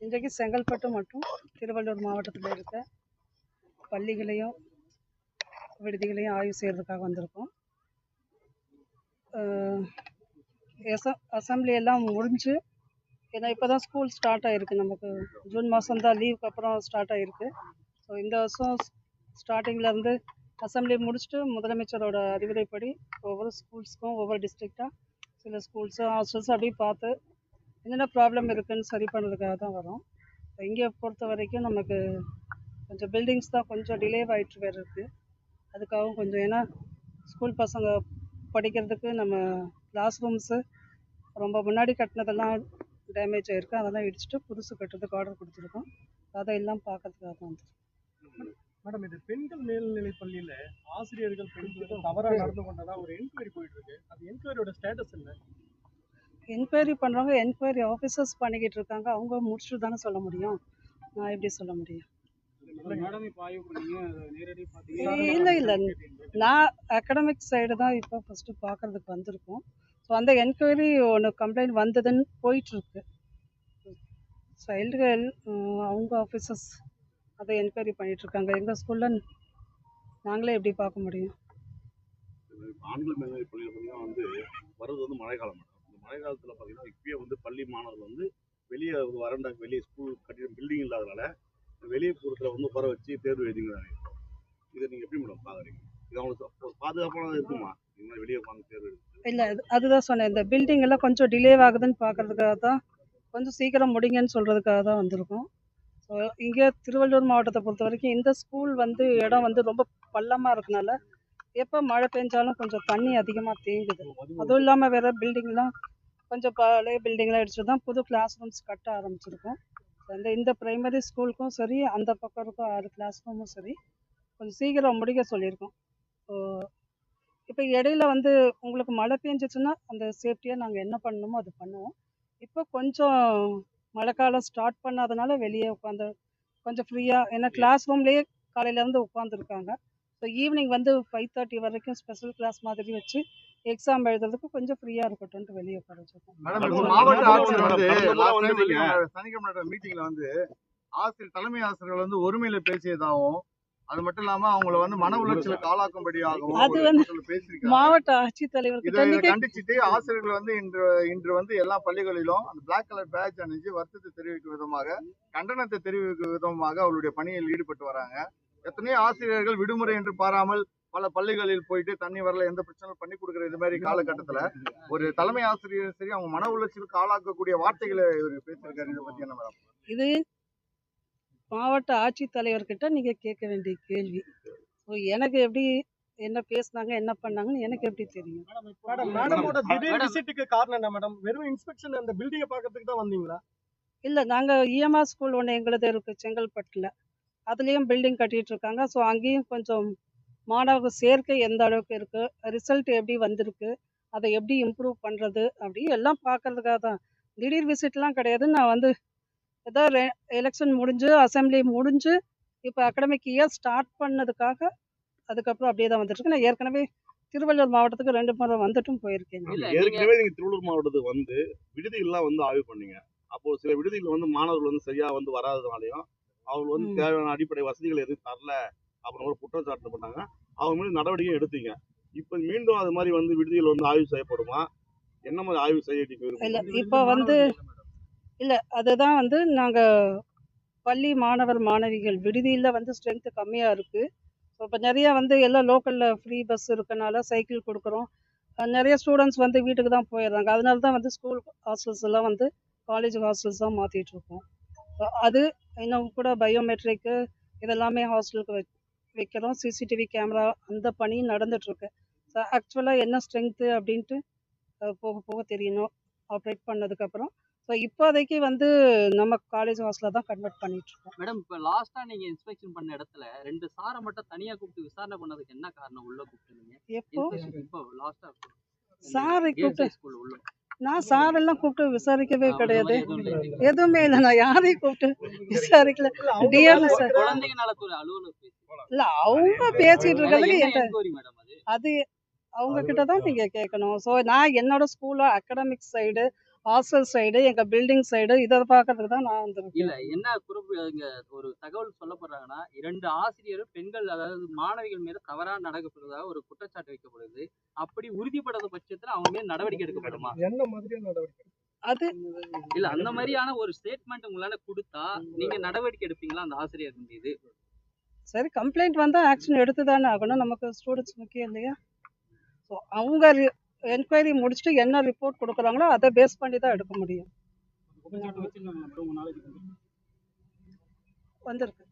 இன்றைக்கு செங்கல்பட்டு மற்றும் திருவள்ளூர் மாவட்டத்தில் இருக்க பள்ளிகளையும் விடுதிகளையும் ஆய்வு செய்கிறதுக்காக வந்திருக்கோம். அஹ் எச- எல்லாம் முடிஞ்சு ஏன்னா இப்போ தான் ஸ்கூல் ஸ்டார்ட் ஆகிருக்கு நமக்கு. ஜூன் மாதம் தான் லீவுக்கு அப்புறம் ஸ்டார்ட் ஆகிருக்கு ஸோ இந்த வருஷம் ஸ்டார்டிங்கில் இருந்து முடிச்சுட்டு முதலமைச்சரோட அறிவுரைப்படி ஒவ்வொரு ஸ்கூல்ஸ்க்கும் ஒவ்வொரு டிஸ்ட்ரிக்டாக சில ஸ்கூல்ஸும் ஹாஸ்டல்ஸ் அப்படியே பார்த்து என்னென்ன ப்ராப்ளம் இருக்குன்னு சரி பண்ணுறதுக்காக தான் வரோம். இங்கே பொறுத்த வரைக்கும் நமக்கு கொஞ்சம் பில்டிங்ஸ் தான் கொஞ்சம் டிலே ஆகிட்டு வேறு இருக்குது அதுக்காகவும் கொஞ்சம் ஏன்னா ஸ்கூல் பசங்க படிக்கிறதுக்கு நம்ம கிளாஸ் ரூம்ஸு ரொம்ப முன்னாடி கட்டினதெல்லாம் டேமேஜ் ஆகிருக்கு அதெல்லாம் இடிச்சுட்டு புதுசு கட்டுறதுக்கு ஆர்டர் கொடுத்துருக்கோம். அதை எல்லாம் பார்க்கறதுக்காக தான் வந்திருக்கோம் மேடம் இது பெண்கள் மேல்நிலை பள்ளியில ஆசிரியர்கள் பெண்களுக்கு தவறாக நடந்து கொண்டதா ஒரு என்கொயரி போயிட்டு இருக்கு. அது என்கொயரியோட ஸ்டேட்டஸ் என்ன? என்கொயரி பண்ணுறவங்க என்கொயரி ஆஃபீஸர்ஸ் பண்ணிக்கிட்டு இருக்காங்க. அவங்க முடிச்சுட்டு தானே சொல்ல முடியும். நான் எப்படி சொல்ல முடியும்? இல்லை இல்லை நான் அகடமிக் சைடு தான் இப்போ ஃபஸ்ட்டு பார்க்குறதுக்கு வந்திருக்கோம். ஸோ அந்த என்கொயரி ஒன்று கம்ப்ளைண்ட் வந்ததுன்னு போயிட்டுருக்கு. சைல்டுகள் அவங்க ஆஃபீஸர்ஸ் அதை என்கொயரி பண்ணிகிட்ருக்காங்க எங்கள் ஸ்கூலில் நாங்களே எப்படி பார்க்க முடியும்? ஆண்கள் மேல்நிலை பள்ளியில் வந்து வர்றது வந்து மழை காலம் மேடம் இந்த மழை காலத்தில் பார்த்தீங்கன்னா இப்பயே வந்து பள்ளி மாணவர்கள் வந்து வெளியே வறண்ட வெளியே ஸ்கூல் கட்டிட பில்டிங் இல்லாதனால வெளியே புறத்தில் வந்து உட்கார வச்சு தேர்வு எழுதிங்கிறாங்க இதை நீங்கள் எப்படி மேடம் பார்க்குறீங்க இது அவங்களுக்கு ஒரு பாதுகாப்பானது இருக்குமா? இது வெளியே உட்காந்து தேர்வு இல்லை அது அதுதான் சொன்னேன். இந்த பில்டிங் எல்லாம் கொஞ்சம் டிலே ஆகுதுன்னு பார்க்கறதுக்காக தான் கொஞ்சம் சீக்கிரம் முடிங்கன்னு சொல்கிறதுக்காக தான் வந்திருக்கோம். ஸோ இங்கே திருவள்ளூர் மாவட்டத்தை பொறுத்த வரைக்கும் இந்த ஸ்கூல் வந்து இடம் வந்து ரொம்ப பள்ளமாக இருக்கனால எப்போ மழை பெஞ்சாலும் கொஞ்சம் தண்ணி அதிகமாக தேங்குது. அதுவும் இல்லாமல் வேறு பில்டிங்லாம் கொஞ்சம் பழைய பில்டிங்லாம் இடிச்சு தான் புது கிளாஸ் ரூம்ஸ் கட்ட ஆரம்பிச்சிருக்கோம். அந்த இந்த ப்ரைமரி ஸ்கூலுக்கும் சரி அந்த பக்கம் இருக்க ஆறு கிளாஸ் ரூமும் சரி கொஞ்சம் சீக்கிரம் முடிக்க சொல்லியிருக்கோம். ஸோ இப்போ இடையில வந்து உங்களுக்கு மழை பெஞ்சிச்சுன்னா அந்த சேஃப்டியாக நாங்கள் என்ன பண்ணணுமோ அது பண்ணுவோம். இப்போ கொஞ்சம் மழைக்காலம் ஸ்டார்ட் பண்ணாதனால வெளியே உட்காந்து கொஞ்சம் ஃப்ரீயாக ஏன்னா கிளாஸ் ரூம்லேயே காலையிலேருந்து உட்காந்துருக்காங்க ஸோ ஈவினிங் வந்து ஃபைவ் தேர்ட்டி வரைக்கும் ஸ்பெஷல் கிளாஸ் மாதிரி வச்சு எக்ஸாம் எழுதுறதுக்கு கொஞ்சம் ஃப்ரீயாக இருக்கட்டும்ட்டு வெளியே உட்கார வச்சுருக்கோம். மாவட்ட ஆட்சியர் வந்து சனிக்கிழமை மீட்டிங்ல வந்து ஆசிரியர் தலைமை ஆசிரியர்கள் வந்து ஒருமையில பேசியதாகவும் அது மட்டும் இல்லாம அவங்கள வந்து மன உளைச்சலுக்கு ஆளாக்கும்படியாகவும் அது வந்து மாவட்ட இதை நீங்கள் கண்டிச்சுட்டு ஆசிரியர்கள் வந்து இன்று இன்று வந்து எல்லா பள்ளிகளிலும் அந்த பிளாக் கலர் பேட்ச் அணிஞ்சு வருத்தத்தை தெரிவிக்கும் விதமாக கண்டனத்தை தெரிவிக்கும் விதமாக அவருடைய பணியில் ஈடுபட்டு வராங்க. எத்தனையோ ஆசிரியர்கள் விடுமுறை என்று பாராமல் பல பள்ளிகளில் போயிட்டு தண்ணி வரல எந்த பிரச்சனையும் பண்ணி கொடுக்குற இது மாதிரி காலகட்டத்துல. ஒரு தலைமை ஆசிரியர் சரி அவங்க மன உளைச்சலுக்கு ஆளாக்கக்கூடிய வார்த்தைகளை இவர் பேசியிருக்காரு. இதை பத்தி என்ன மேடம்? இது மாவட்ட ஆட்சித்தலைவர்கிட்ட நீங்கள் கேட்க வேண்டிய கேள்வி. ஸோ எனக்கு எப்படி என்ன பேசுனாங்க என்ன பண்ணாங்கன்னு எனக்கு எப்படி தெரியும்? மேடம் மேடமோட திடீர் விசிட்டுக்கு காரணம் என்ன மேடம்? வெறும் இன்ஸ்பெக்ஷன் அந்த பில்டிங்கை பார்க்கறதுக்கு தான் வந்தீங்களா? இல்லை நாங்கள் இஎம்ஆர் ஸ்கூல் ஒன்று எங்களுது இருக்குது செங்கல்பட்டில். அதுலேயும் பில்டிங் கட்டிட்டு இருக்காங்க ஸோ அங்கேயும் கொஞ்சம் மாணவர்கள் சேர்க்கை எந்த அளவுக்கு இருக்குது ரிசல்ட் எப்படி வந்திருக்கு? அதை எப்படி இம்ப்ரூவ் பண்ணுறது அப்படி எல்லாம் பார்க்கறதுக்காக தான். திடீர் விசிட்லாம் கிடையாது நான் வந்து ஏதோ எலெக்ஷன் முடிஞ்சு அசெம்பிளி முடிஞ்சு இப்போ அகடமிக் இயர் ஸ்டார்ட் பண்ணதுக்காக அதுக்கப்புறம் அப்படியே தான் வந்துட்டுருக்கு நான் ஏற்கனவே திருவள்ளூர் மாவட்டத்துக்கு ரெண்டு முறை வந்துட்டும் போயிருக்கேன். ஏற்கனவே நீங்க திருவள்ளூர் மாவட்டத்துக்கு வந்து விடுதிகள்லாம் வந்து ஆய்வு பண்ணீங்க. அப்போ சில விடுதிகள் வந்து மாணவர்கள் வந்து சரியா வந்து வராதனாலையும் அவங்க வந்து. தேவையான அடிப்படை வசதிகள் எதுவும் தரல அப்புறம் ஒரு குற்றச்சாட்டு பண்ணாங்க. அவங்க மீது நடவடிக்கை எடுத்தீங்க. இப்போ மீண்டும் அது மாதிரி வந்து விடுதிகள் வந்து ஆய்வு செய்யப்படுமா? என்ன மாதிரி ஆய்வு செய்ய இல்லை? இப்போ வந்து இல்லை அதுதான் வந்து நாங்கள் பள்ளி மாணவர் மாணவிகள் விடுதியில் வந்து ஸ்ட்ரென்த்து கம்மியாக இருக்குது ஸோ இப்போ நிறையா வந்து எல்லாம் லோக்கலில் ஃப்ரீ பஸ் இருக்கனால சைக்கிள் கொடுக்குறோம். நிறைய ஸ்டூடெண்ட்ஸ் வந்து வீட்டுக்கு தான் போயிடுறாங்க. அதனால தான் வந்து ஸ்கூல் ஹாஸ்டல்ஸ் எல்லாம் வந்து காலேஜ் ஹாஸ்டல்ஸ் தான் மாற்றிட்டு இருக்கோம். அஹ் அது இன்னும் கூட பயோமெட்ரிக்கு இதெல்லாமே ஹாஸ்டலுக்கு வை வைக்கிறோம். சிசிடிவி கேமரா அந்த பணி நடந்துகிட்ருக்கு ஸோ ஆக்சுவலாக என்ன ஸ்ட்ரென்த்து அப்படின்ட்டு போக போக தெரியணும். ஆப்ரேட் பண்ணதுக்கப்புறம் ஸோ இப்போதைக்கு வந்து நம்ம காலேஜ் ஹாஸ்டலில் தான் கன்வெர்ட் பண்ணிகிட்ருக்கோம் மேடம் இப்ப லாஸ்டா நீங்க இன்ஸ்பெக்ஷன் பண்ண இடத்துல ரெண்டு சாரை மட்டும் தனியா கூப்பிட்டு விசாரணை பண்ணதுக்கு என்ன காரணம்? உள்ள கூப்பிட்டுருந்தீங்க எப்போ? இப்போ லாஸ்டா சாரை கூப்பிட்டு ஸ்கூல் உள்ள. நான் சாரெல்லாம் கூப்பிட்டு விசாரிக்கவே கிடையாது. எதுவும் இல்லை. நான் யாரையும் கூப்பிட்டு விசாரிக்கல. டிஎர்ல சார் இல்லை அவங்க பேசிட்டு இருக்கிறதுக்கு என்கிட்ட அது? அது அவங்க கிட்ட தான் நீங்கள் கேட்கணும் ஸோ நான் என்னோட ஸ்கூலில் அகடமிக் சைடு ஹாஸ்டல் சைடு எங்கள் பில்டிங் சைடு இதை பார்க்கறதுக்கு தான் நான் வந்திருக்கேன். இல்ல என்ன குறிப்பு இங்க ஒரு தகவல் சொல்லப்படுறாங்கன்னா இரண்டு ஆசிரியரும் பெண்கள் அதாவது மாணவிகள் மீது தவறா நடக்கப்படுவதாக ஒரு குற்றச்சாட்டு வைக்கப்படுது. அப்படி உறுதிப்படாத பட்சத்துல அவங்க மீது நடவடிக்கை எடுக்கப்படுமா? என்ன மாதிரியான நடவடிக்கை? அது இல்ல அந்த மாதிரியான ஒரு ஸ்டேட்மெண்ட் உங்களால கொடுத்தா நீங்க நடவடிக்கை எடுப்பீங்களா அந்த ஆசிரியர் மீது? சரி கம்ப்ளைண்ட் வந்தால் ஆக்ஷன் எடுத்து தானே ஆகணும். நமக்கு ஸ்டூடெண்ட்ஸ் முக்கியம் இல்லையா? ஸோ அவங்க என்கொயரி முடிச்சுட்டு என்ன ரிப்போர்ட் கொடுக்குறாங்களோ அதை பேஸ் பண்ணி தான் எடுக்க முடியும். வந்திருக்கு.